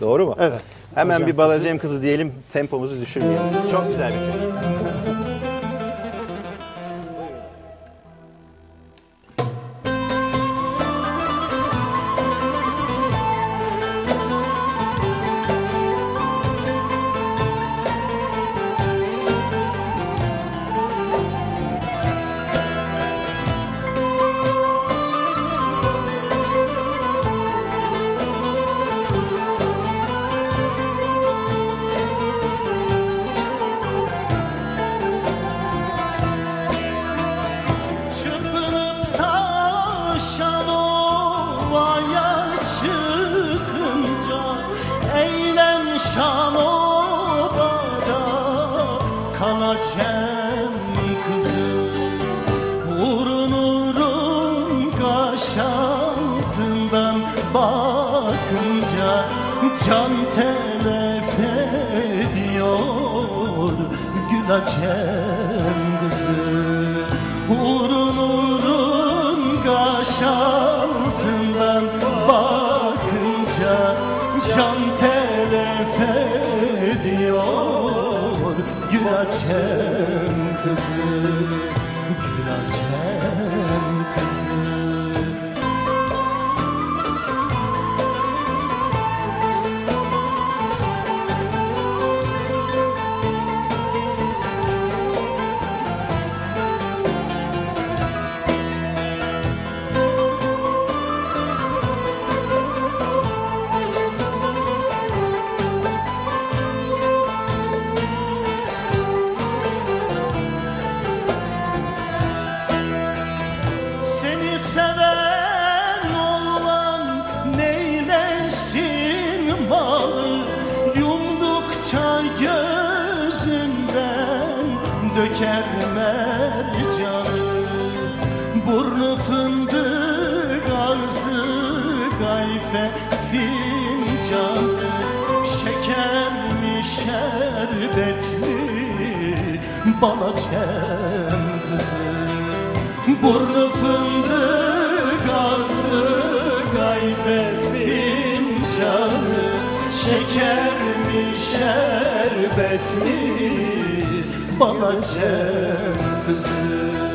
Doğru mu? Evet. Hemen Hocam bir balacığım kızı diyelim, tempomuzu düşürmeyelim. Çok güzel bir Şan obada kalacağım kızım Urun urun kaş altından bakınca Can telef ediyor gül açem kızı. Urun kaş altından gül açem kızı Gül açem döker mercanı Burnu fındık ağzı gayfe fincanı Şeker mi şerbet mi balacem kızı. Burnu fındık ağzı gayfe fincanı Şeker mi şerbet mi balacem kızı